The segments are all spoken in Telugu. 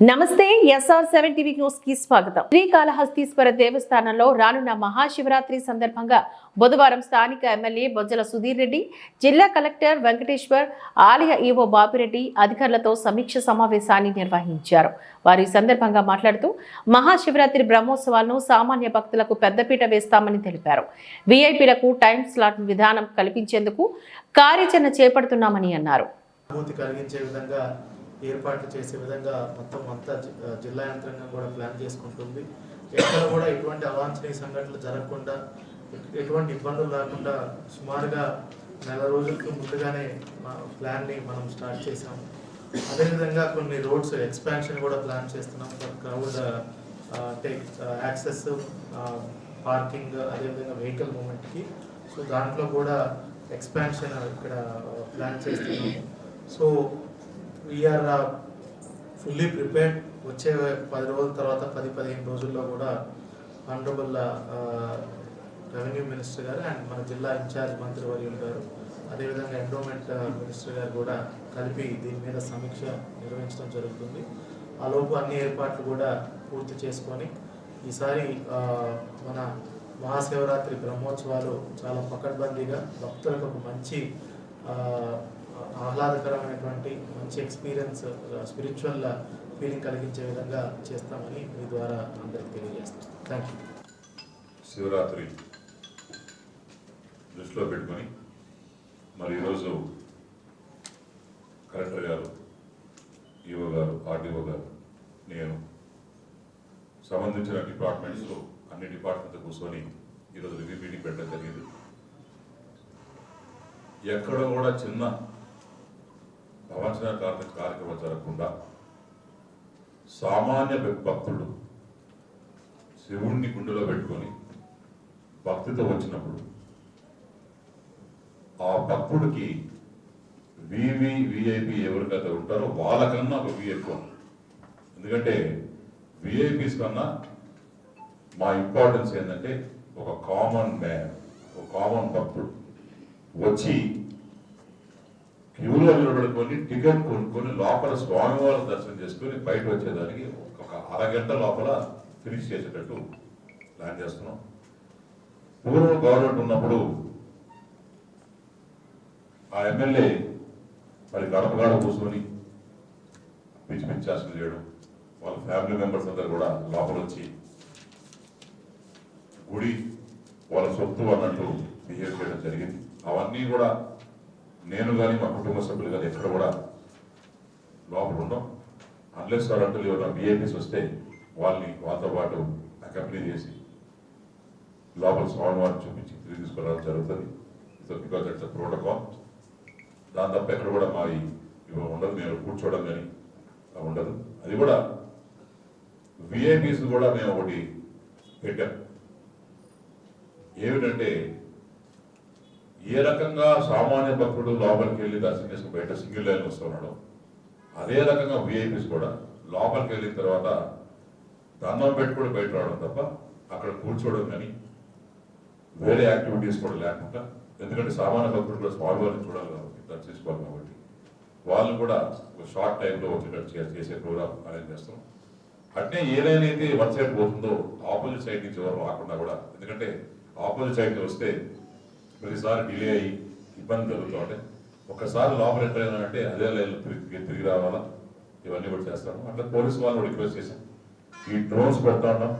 నమస్తే ఎస్ఆర్ సెవెన్ టీవీ న్యూస్కి స్వాగతం శ్రీకాళహస్తీశ్వర దేవస్థానంలో రానున్న మహాశివరాత్రి సందర్భంగా బుధవారం స్థానిక ఎమ్మెల్యే బొజ్జల సుధీర్ రెడ్డి జిల్లా కలెక్టర్ వెంకటేశ్వర్ ఆలయ ఈవో బాపిరెడ్డి అధికారులతో సమీక్ష సమావేశాన్ని నిర్వహించారు. వారు ఈ సందర్భంగా మాట్లాడుతూ మహాశివరాత్రి బ్రహ్మోత్సవాలను సామాన్య భక్తులకు పెద్దపీట వేస్తామని తెలిపారు. వీఐపీలకు టైం స్లాట్ విధానం కల్పించేందుకు కార్యాచరణ చేపడుతున్నామని అన్నారు. అనుభూతి కలిగించే విధంగా ఏర్పాట్లు చేసే విధంగా మొత్తం అంతా జిల్లా యంత్రాంగం కూడా ప్లాన్ చేసుకుంటుంది. ఎక్కడ కూడా ఎటువంటి అవాంఛనీయ సంఘటనలు జరగకుండా ఎటువంటి ఇబ్బందులు రాకుండా సుమారుగా నెల రోజులకి ముందుగానే మా ప్లాన్ని మనం స్టార్ట్ చేసాము అదేవిధంగా కొన్ని రోడ్స్ ఎక్స్పాన్షన్ కూడా ప్లాన్ చేస్తున్నాం. క్రౌడ్ టేక్ యాక్సెస్ పార్కింగ్ అదేవిధంగా వెహికల్ మూమెంట్కి సో దాంట్లో కూడా ఎక్స్పాన్షన్ ఇక్కడ ప్లాన్ చేస్తున్నాము. సో వీఆర్ ఫుల్లీ ప్రిపేర్డ్ వచ్చే పది రోజుల తర్వాత పది పదిహేను రోజుల్లో కూడా ఆనరబుల్ రెవెన్యూ మినిస్టర్ గారు అండ్ మన జిల్లా ఇన్ఛార్జ్ మంత్రి వర్యులు గారు అదేవిధంగా ఎండోమెంట్ మినిస్టర్ uh, గారు కూడా కలిపి దీని మీద సమీక్ష నిర్వహించడం జరుగుతుంది. ఆ లోపు అన్ని ఏర్పాట్లు కూడా పూర్తి చేసుకొని ఈసారి uh, మన మహాశివరాత్రి బ్రహ్మోత్సవాలు చాలా పకడ్బందీగా భక్తులకు ఒక మంచి uh, ఆహ్లాదకరమైనటువంటి మంచి ఎక్స్పీరియన్స్ స్పిరిచువల్ ఫీలింగ్ కలిగించే విధంగా చేస్తామని మీ ద్వారా అందరికి తెలియజేస్తాం. థ్యాంక్ యూ శివరాత్రి దృష్టిలో పెట్టుకొని మరి ఈరోజు కలెక్టర్ గారు ఈఓ గారు ఆర్డీఓ గారు నేను సంబంధించిన డిపార్ట్మెంట్స్లో అన్ని డిపార్ట్మెంట్తో కూర్చొని ఈరోజు రివ్యూ మీటింగ్ పెట్టడం జరిగింది. ఎక్కడ కూడా చిన్న ప్రవచన కార్య కార్యక్రమం జరగకుండా సామాన్య భక్తుడు శివుణ్ణి గుండెలో పెట్టుకొని భక్తితో వచ్చినప్పుడు ఆ భక్తుడికి వివి విఐపి ఎవరికైతే ఉంటారో వాళ్ళకన్నా ఒక వి ఎక్కువ ఎందుకంటే విఐపీస్ కన్నా మా ఇంపార్టెన్స్ ఏంటంటే ఒక కామన్ మ్యాన్ ఒక కామన్ భక్తుడు. వచ్చి క్యూలో పడుకొని టికెట్ కొనుక్కొని లోపల స్వామివారి దర్శనం చేసుకొని బయట వచ్చేదానికి ఒక అరగంట లోపల ఫినిష్ చేసేటట్టు ప్లాన్ చేస్తున్నాం. పూర్వం గవర్నమెంట్ ఉన్నప్పుడు ఆ ఎమ్మెల్యే మరి గడప గడప కూర్చొని పిచ్చి పిచ్చి చేష్టలు చేయడం వాళ్ళ ఫ్యామిలీ మెంబర్స్ అందరు కూడా లోపల వచ్చి గుడి వాళ్ళ సొత్తు అన్నట్టు బిహేవ్ చేయడం జరిగింది. అవన్నీ కూడా నేను కానీ మా కుటుంబ సభ్యులు కానీ ఎక్కడ కూడా లోపల ఉండం. అన్లెస్ వారంటూ ఎవరైనా విఐపీస్ వస్తే వాళ్ళని వాళ్ళతో పాటు అకంపెనీ చేసి లోపల స్వామివారిని చూపించి తిరిగి తీసుకురావడం జరుగుతుంది. సో బికాజ్ ఇట్స్ ప్రోటోకాల్ దాని తప్ప ఎక్కడ కూడా మా ఈ- ఇవి ఉండదు. మేము కూర్చోవడం కానీ ఉండదు. అది కూడా విఐపీస్ కూడా మేము ఒకటి పెట్టాం. ఏమిటంటే ఏ రకంగా సామాన్య భక్తుడు లోపలికి వెళ్ళి దర్శనం చేసుకుని బయట సింగిల్ లైన్ వస్తున్నాడు అదే రకంగా విఐపీస్ కూడా లోపలికి వెళ్ళిన తర్వాత దండం పెట్టుకుని బయట రావడం తప్ప అక్కడ కూర్చోవడం కానీ వేరే యాక్టివిటీస్ కూడా లేకుండా ఎందుకంటే సామాన్య భక్తుడు కూడా స్వామివారిని చూడాలి కాబట్టి దర్శించుకోవాలి కాబట్టి వాళ్ళు కూడా ఒక షార్ట్ టైంలో వచ్చేటట్టు చేసే ప్రోగ్రామ్ అరేంజ్ చేస్తాం. అట్నే ఏ లైన్ అయితే వన్ సైడ్ పోతుందో ఆపోజిట్ సైడ్ నుంచి ఎవరు రాకుండా కూడా ఎందుకంటే ఆపోజిట్ సైడ్ వస్తే ప్రతిసారి డిలే అయ్యి ఇబ్బంది జరుగుతూ ఉంటాయి ఒకసారి లోపల ఎక్కడైనా అయినామంటే అదే లైన్లో తిరిగి తిరిగి రావాలా? ఇవన్నీ కూడా చేస్తాను అట్లా పోలీసు వాళ్ళు కూడా రిక్వెస్ట్ చేశాను ఈ డ్రోన్స్ పెడతా ఉన్నాం.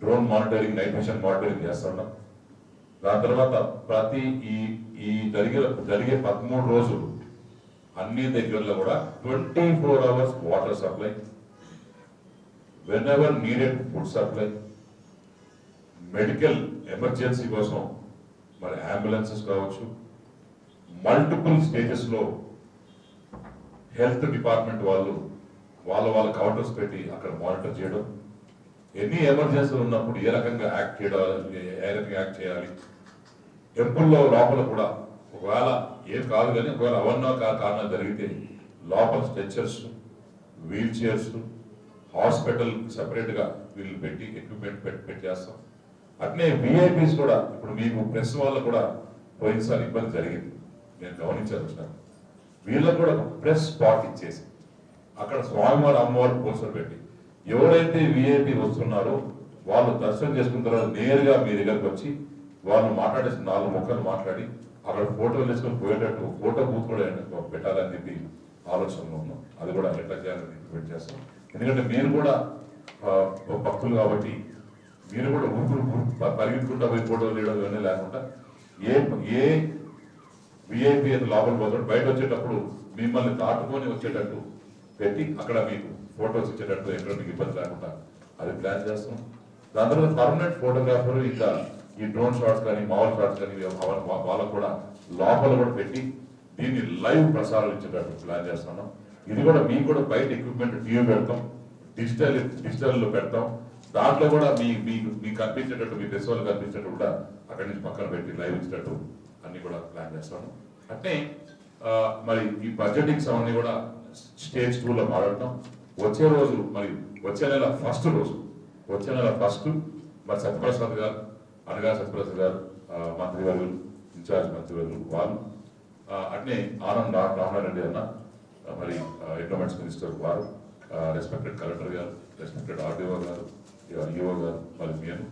Drone monitoring night mission monitoring చేస్తా ఉన్నాం. దాని తర్వాత ప్రతి ఈ ఈ జరిగే జరిగే పదమూడు రోజులు అన్ని దగ్గరలో కూడా twenty four hours water supply whenever needed food supply medical emergency కోసం మరి అంబులెన్సెస్ కావచ్చు మల్టిపుల్ స్టేజెస్లో హెల్త్ డిపార్ట్మెంట్ వాళ్ళు వాళ్ళ వాళ్ళ కౌంటర్స్ పెట్టి అక్కడ మానిటర్ చేయడం. ఎన్ని ఎమర్జెన్సీలు ఉన్నప్పుడు ఏ రకంగా యాక్ట్ చేయడం ఏ రకంగా యాక్ట్ చేయాలి? టెంపుల్లో లోపల కూడా ఒకవేళ ఏం కాదు కానీ ఒకవేళ అవన్నో కా- కారణాలు జరిగితే లోపల స్ట్రెచర్స్ వీల్ చైర్స్ హాస్పిటల్ సపరేట్గా వీళ్ళు పెట్టి ఎక్విప్మెంట్ పెట్టి పెట్టి చేస్తాం అట్నే విఐపీస్ కూడా ఇప్పుడు మీకు ప్రెస్ వాళ్ళు కూడా పోయినసారి ఇబ్బంది జరిగింది. నేను గమనించాను వచ్చినాను వీళ్ళకు కూడా ప్రెస్ స్పాట్ ఇచ్చేసి అక్కడ స్వామివారు అమ్మవారు పోస్టర్ పెట్టి ఎవరైతే విఐపీ వస్తున్నారో వాళ్ళు దర్శనం చేసుకున్న తర్వాత నేరుగా మీ దగ్గరకు వచ్చి వాళ్ళు మాట్లాడేసి నాలుగు మొక్కలు మాట్లాడి అక్కడ ఫోటోలు వేసుకొని పోయేటట్టు ఫోటో బూత్ కూడా పెట్టాలని చెప్పి ఆలోచనలో ఉన్నాం. అది కూడా ఎట్లా చేయాలని వెయిట్ చేస్తాం ఎందుకంటే మీరు కూడా భక్తులు కాబట్టి మీరు కూడా ఊపిరి పరిగెత్తుకుంటా పోయి ఫోటోలు తీయడం ఇవన్నీ లేకుండా ఏ ఏ విఐపి అని లోపల పోతాడు బయట వచ్చేటప్పుడు మిమ్మల్ని దాటుకొని వచ్చేటట్టు పెట్టి అక్కడ మీకు ఫోటోస్ ఇచ్చేటట్టు ఎక్కడ మీకు ఇబ్బంది లేకుండా అది ప్లాన్ చేస్తాం. దాని తర్వాత పర్మనెంట్ ఫోటోగ్రాఫర్ ఇంకా ఈ డ్రోన్ షాట్స్ కానీ మామూలు షాట్స్ కానీ వాళ్ళకు కూడా లోపల కూడా పెట్టి దీన్ని లైవ్ ప్రసారం ఇచ్చేటట్టు ప్లాన్ చేస్తున్నాం. ఇది కూడా మీకు కూడా బయట ఎక్విప్మెంట్ టీవీ పెడతాం. డిజిటల్ డిజిటల్లో పెడతాం. దాంట్లో కూడా మీ మీకు మీకు కనిపించేటట్టు మీ ఫెస్టివల్ కనిపించేటట్టు కూడా అక్కడి నుంచి పక్కన పెట్టి లైవ్ ఇచ్చినట్టు అన్ని కూడా ప్లాన్ చేస్తాము. అంటే మరి ఈ బడ్జెటింగ్స్ అవన్నీ కూడా స్టేజ్ టూలో మాట్లాడటం వచ్చే రోజు మరి వచ్చే నెల ఫస్ట్ రోజు వచ్చే నెల ఫస్ట్ మరి సత్యప్రసాద్ గారు అనగా సత్యప్రసాద్ గారు ఆ, మంత్రి గారు ఇన్ఛార్జ్ మంత్రి గారు వాళ్ళు అట్నే ఆనంద్ రా- రామారెడ్డి అన్న మరి ఎకనామిక్స్ మినిస్టర్ వారు రెస్పెక్టెడ్ కలెక్టర్ గారు రెస్పెక్టెడ్ ఆర్డీఓ గారు ఈఓ మరి నేను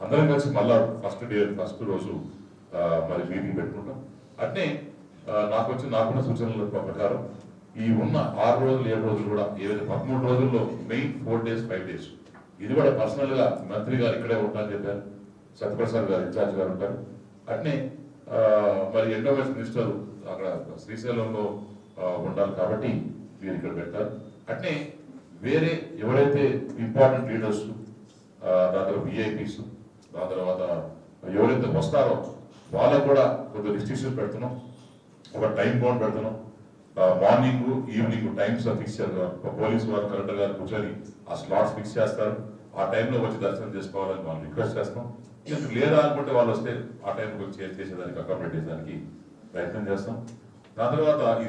అందరం కలిసి మళ్ళా ఫస్ట్ డే ఫస్ట్ రోజు మరి మీటింగ్ పెట్టుకుంటాం. అట్నే నాకు వచ్చి నాకున్న సూచనల ప్రకారం ఈ ఉన్న ఆరు రోజులు ఏడు రోజులు కూడా ఏదైతే పదమూడు రోజుల్లో main four days five days ఇది కూడా పర్సనల్గా మంత్రి గారు ఇక్కడే ఉంటారని చెప్పారు. సత్యప్రసాద్ గారు ఇన్ఛార్జ్ గారు ఉంటారు. అట్నే మరి ఎండోమెంట్ మినిస్టర్ అక్కడ శ్రీశైలంలో ఉండాలి కాబట్టి మీరు ఇక్కడ పెట్టారు. అట్నే వేరే ఎవరైతే ఇంపార్టెంట్ లీడర్స్ దాంట్లో విఐపీస్ దాని తర్వాత ఎవరైతే వస్తారో వాళ్ళకు కూడా కొంత రిస్ట్రిక్షన్ పెడుతున్నాం. ఒక టైం బౌండ్ పెడుతున్నాం. Morning evening times fix police వారు కలెక్టర్ గారు కూర్చొని ఆ స్లాట్స్ ఫిక్స్ చేస్తారు. ఆ టైంలో వచ్చి దర్శనం చేసుకోవాలని మనం రిక్వెస్ట్ చేస్తాం. ఇంకా లేదా అనుకుంటే వాళ్ళు వస్తే ఆ టైంకి వచ్చి చేసేదానికి అకామిడేట్ చేసేదానికి ప్రయత్నం చేస్తాం. దాని తర్వాత ఈ